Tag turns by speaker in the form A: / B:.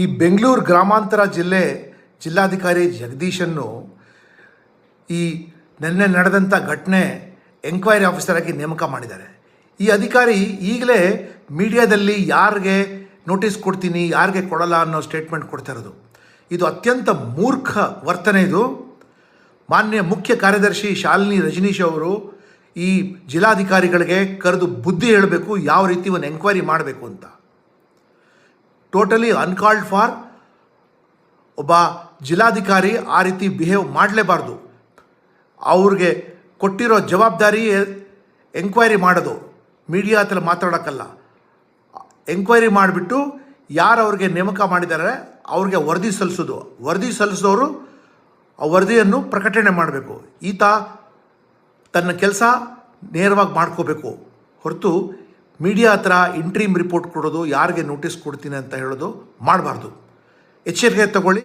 A: ಈ ಬೆಂಗಳೂರು ಗ್ರಾಮಾಂತರ ಜಿಲ್ಲೆ ಜಿಲ್ಲಾಧಿಕಾರಿ ಜಗದೀಶನ್ನು ಈ ನಿನ್ನೆ ನಡೆದಂಥ ಘಟನೆ ಎಂಕ್ವೈರಿ ಆಫೀಸರ್ ಆಗಿ ನೇಮಕ ಮಾಡಿದ್ದಾರೆ. ಈ ಅಧಿಕಾರಿ ಈಗಲೇ ಮೀಡಿಯಾದಲ್ಲಿ ಯಾರಿಗೆ ನೋಟಿಸ್ ಕೊಡ್ತೀನಿ, ಯಾರಿಗೆ ಕೊಡಲ್ಲ ಅನ್ನೋ ಸ್ಟೇಟ್ಮೆಂಟ್ ಕೊಡ್ತಾ ಇರೋದು. ಇದು ಅತ್ಯಂತ ಮೂರ್ಖ ವರ್ತನೆ ಇದು. ಮಾನ್ಯ ಮುಖ್ಯ ಕಾರ್ಯದರ್ಶಿ ಶಾಲಿನಿ ರಜನೀಶ್ ಅವರು ಈ ಜಿಲ್ಲಾಧಿಕಾರಿಗಳಿಗೆ ಕರೆದು ಬುದ್ಧಿ ಹೇಳಬೇಕು, ಯಾವ ರೀತಿ ಒಂದು ಎಂಕ್ವೈರಿ ಮಾಡಬೇಕು ಅಂತ. ಟೋಟಲಿ ಅನ್ಕಾಲ್ಡ್ ಫಾರ್ ಒಬ್ಬ ಜಿಲ್ಲಾಧಿಕಾರಿ ಆ ರೀತಿ ಬಿಹೇವ್ ಮಾಡಲೇಬಾರ್ದು. ಅವ್ರಿಗೆ ಕೊಟ್ಟಿರೋ ಜವಾಬ್ದಾರಿ ಎಂಕ್ವೈರಿ ಮಾಡೋದು. ಮೀಡಿಯಾ ಹತ್ರ ಮಾತಾಡೋಕ್ಕಲ್ಲ ಎಂಕ್ವೈರಿ ಮಾಡಿಬಿಟ್ಟು ಯಾರು ಅವ್ರಿಗೆ ನೇಮಕ ಮಾಡಿದ್ದಾರೆ ಅವ್ರಿಗೆ ವರದಿ ಸಲ್ಲಿಸೋದು. ವರದಿ ಸಲ್ಲಿಸಿದವರು ಆ ವರದಿಯನ್ನು ಪ್ರಕಟಣೆ ಮಾಡಬೇಕು. ಈತ ತನ್ನ ಕೆಲಸ ನೇರವಾಗಿ ಮಾಡ್ಕೋಬೇಕು. ಹೊರತು ಮೀಡಿಯಾ ಹತ್ರ ಇಂಟ್ರೀಮ್ ರಿಪೋರ್ಟ್ ಕೊಡೋದು ಯಾರಿಗೆ ನೋಟಿಸ್ ಕೊಡ್ತೀನಿ ಅಂತ ಹೇಳೋದು ಮಾಡಬಾರ್ದು. ಎಚ್ಚರಿಕೆ ತಗೊಳ್ಳಿ.